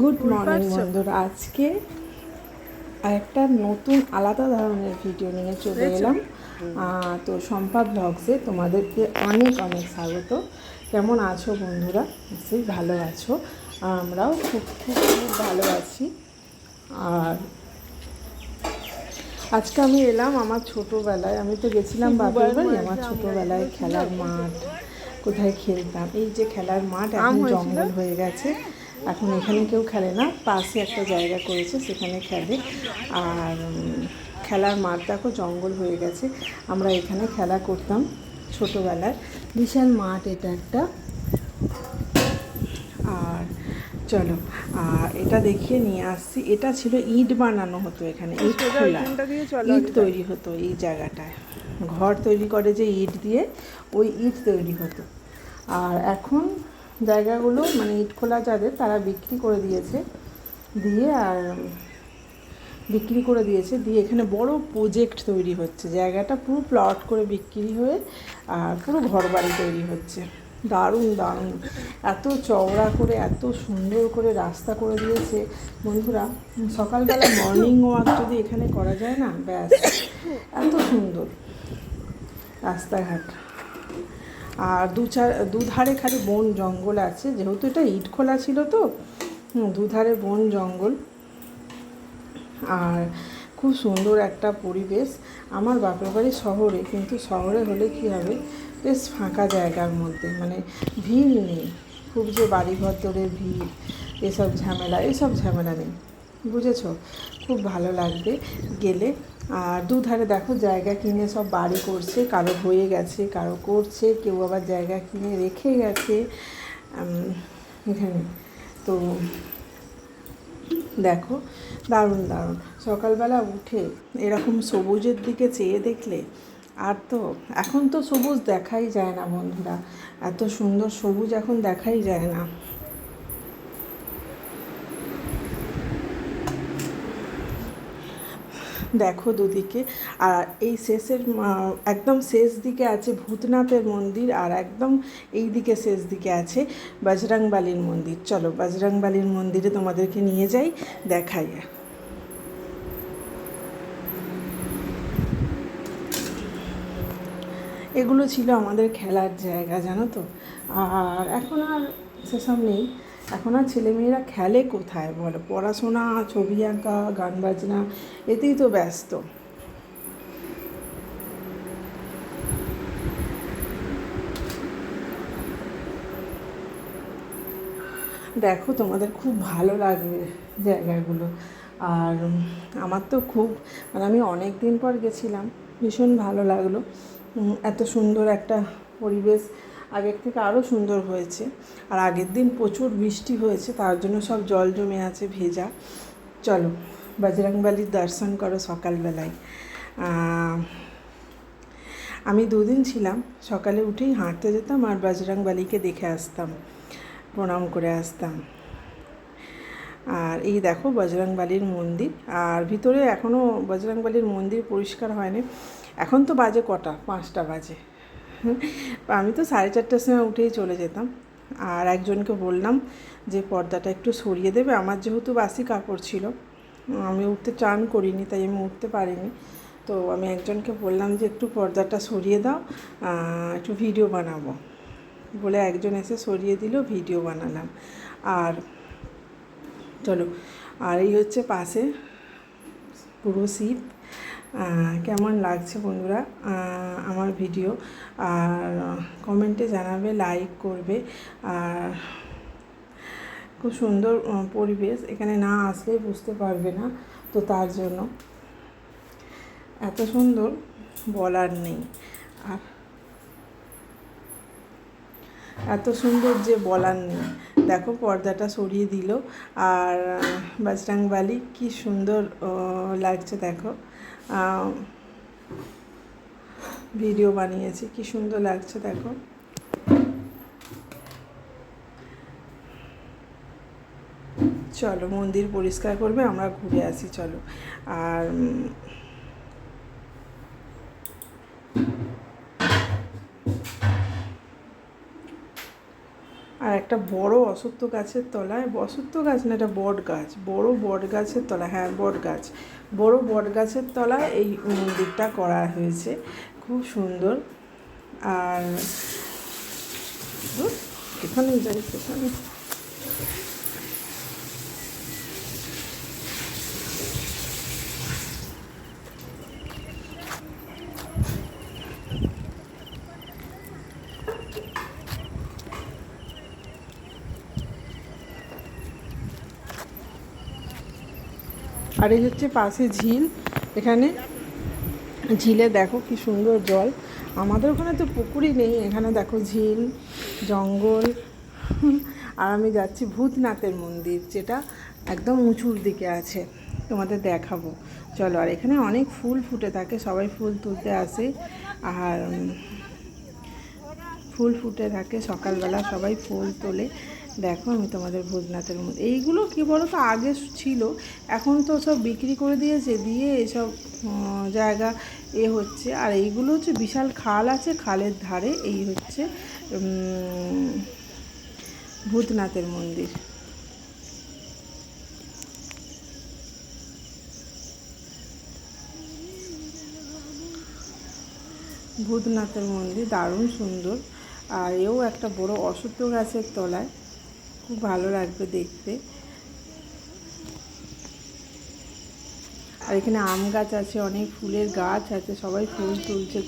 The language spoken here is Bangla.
গুড মর্নিং বন্ধুরা। আজকে একটা নতুন আলাদা ধরনের ভিডিও নিয়ে চলে এলাম। তো সম্পা ব্লগসে তোমাদেরকে অনেক অনেক স্বাগত। কেমন আছো বন্ধুরা? নিশ্চয়ই ভালো আছো। আমরাও খুব খুব খুব ভালো আছি। আর আজকে আমি এলাম আমার ছোটোবেলায়। আমি তো গেছিলাম বাপের বাড়ি আমার ছোটোবেলায় খেলার মাঠ। কোথায় খেলতাম? এই যে খেলার মাঠ এখন জঙ্গল হয়ে গেছে। এখন এখানে কেউ খেলে না পাশে একটা জায়গা করেছে সেখানে খেলে। আর খেলার মাঠ দেখো জঙ্গল হয়ে গেছে। আমরা এখানে খেলা করতাম ছোটোবেলায়। বিশাল মাঠ এটা একটা। আর চলো আর এটা দেখিয়ে নিয়ে আসছি। এটা ছিল ইট বানানো হতো এখানে ইট খোলা। ইট তৈরি হতো এই জায়গাটায়। ঘর তৈরি করে যে ইট দিয়ে ওই ইট তৈরি হতো। আর এখন জায়গাগুলো মানে ইট খোলা যাদের, তারা বিক্রি করে দিয়েছে। দিয়ে আর বিক্রি করে দিয়েছে। দিয়ে এখানে বড় প্রজেক্ট তৈরি হচ্ছে। জায়গাটা পুরো প্লট করে বিক্রি হয়ে, আর পুরো ঘর বাড়ি তৈরি হচ্ছে। দারুণ দারুণ। এত চওড়া করে, এত সুন্দর করে রাস্তা করে দিয়েছে। বন্ধুরা, সকালবেলা মর্নিং ওয়াক যদি এখানে করা যায় না, ব্যাস, এত সুন্দর রাস্তাঘাট। আর দু চার দুধারে খালি বন জঙ্গল আছে, যেহেতু এটা ইট খোলা ছিল তো দুধারে বন জঙ্গল। আর খুব সুন্দর একটা পরিবেশ আমার বাপের বাড়ি শহরে, কিন্তু শহরে হলে কী হবে, বেশ ফাঁকা জায়গার মধ্যে মানে ভিড় নেই, খুব যে বাড়িঘর ধরে ভিড়, এসব ঝামেলা এসব ঝামেলা নেই। বুঝেছ? খুব ভালো লাগবে গেলে। আর দুধারে দেখো জায়গা কিনে সব বাড়ি করছে, কারও হয়ে গেছে, কারও করছে, কেউ আবার জায়গা কিনে রেখে গেছে। এখানে। তো দেখো, দারুণ দারুণ। সকালবেলা উঠে এরকম সবুজের দিকে চেয়ে দেখলে আর তো, এখন তো সবুজ দেখাই যায় না বন্ধুরা। এত সুন্দর সবুজ এখন দেখাই যায় না। দেখো দুদিকে। আর এই শেষের একদম শেষ দিকে আছে ভূতনাথের মন্দির আর একদম এই দিকে শেষ দিকে আছে বজরংবালির মন্দির। চলো বজরংবালির মন্দিরে তোমাদেরকে নিয়ে যাই, দেখাই। এগুলো ছিল আমাদের খেলার জায়গা, জানো তো? আর এখন আর সেসব নেই। এখন আর ছেলেমেয়েরা খেলে কোথায়? বলো, পড়াশোনা, ছবি আঁকা, গান বাজনা, এতেই তো ব্যস্ত। দেখো, তোমাদের খুব ভালো লাগবে জায়গাগুলো। আর আমার তো খুব মানে আমি অনেক দিন পর গেছিলাম, ভীষণ ভালো লাগল। এত সুন্দর একটা পরিবেশ। আগের থেকে আরও সুন্দর হয়েছে। আর আগের দিন প্রচুর বৃষ্টি হয়েছে, তার জন্য সব জল জমে আছে ভেজা। চলো বজরংবালির দর্শন করো সকালবেলায়। আমি দুদিন ছিলাম, সকালে উঠেই হাঁটতে যেতাম আর বজরংবালিকে দেখে আসতাম, প্রণাম করে আসতাম। আর এই দেখো বজরংবালির মন্দির, আর ভিতরে এখনও বজরংবালির মন্দির পরিষ্কার হয়নি। এখন তো বাজে কটা? পাঁচটা বাজে। আমি তো সাড়ে চারটার সময় উঠেই চলে যেতাম। আর একজনকে বললাম যে পর্দাটা একটু সরিয়ে দেবে। আমার যেহেতু বাসি কাপড় ছিল আমি উঠতে চান করিনি তাই আমি উঠতে পারিনি। তো আমি একজনকে বললাম যে একটু পর্দাটা সরিয়ে দাও একটু ভিডিও বানাবো। বলে একজন এসে সরিয়ে দিল ভিডিও বানালাম। আর চলো আর এই হচ্ছে পাশে পুরো আহ, কেমন লাগছে বন্ধুরা? আমার ভিডিও। আর কমেন্টে জানাবে লাইক করবে। আর, খুব সুন্দর পরিবেশ। এখানে না আসলে বুঝতে পারবে না, তো তার জন্য। এত সুন্দর বলার নেই। আর, এত সুন্দর যে বলার নেই। দেখো পর্দাটা সরিয়ে দিল। আর বাজরাংবালি কি সুন্দর লাগছে দেখো। ভিডিও বানিয়েছি, কি সুন্দর লাগছে দেখো। চলো মন্দির পরিষ্কার করবে, আমরা ঘুরে আসি, চলো। আর একটা বড় অসত্য গাছের তলায়, অসত্য গাছ না, এটা বট গাছ, বড় বট গাছের তলায় হ্যাঁ বট গাছ, বড় বট গাছের তলায় এই মন্দিরটা করা হয়েছে, খুব সুন্দর। আর এখানে যাই সেখানে আর এই হচ্ছে পাশে ঝিল। এখানে ঝিলে দেখো কি সুন্দর জল। আমাদের ওখানে তো পুকুরই নেই, এখানে দেখো ঝিল, জঙ্গল। আর আমি যাচ্ছি ভূতনাথের মন্দির, যেটা একদম উঁচুর দিকে আছে। তোমাদের দেখাবো। চলো, আর এখানে অনেক ফুল ফুটে থাকে, সবাই ফুল তুলতে আসে। আর ফুল ফুটে থাকে, সকালবেলা সবাই ফুল তোলে। দেখো আমি তোমাদের ভোজনাথের মধ্যে এইগুলো কি বলো তো আগে ছিল, এখন তো সব বিক্রি করে দিয়েছে, দিয়ে এসব জায়গা এ হচ্ছে। আর এইগুলো হচ্ছে বিশাল খাল আছে, খালের ধারে এই হচ্ছে ভূতনাথের মন্দির। ভূতনাথের মন্দির দারুণ সুন্দর। আর এও একটা বড় অশ্বত্থ গাছের তলায়। খুব ভালো লাগবে দেখতে। আর এখানে আম গাছ আছে, অনেক ফুলের গাছ আছে, সবাই ফুল তুলছে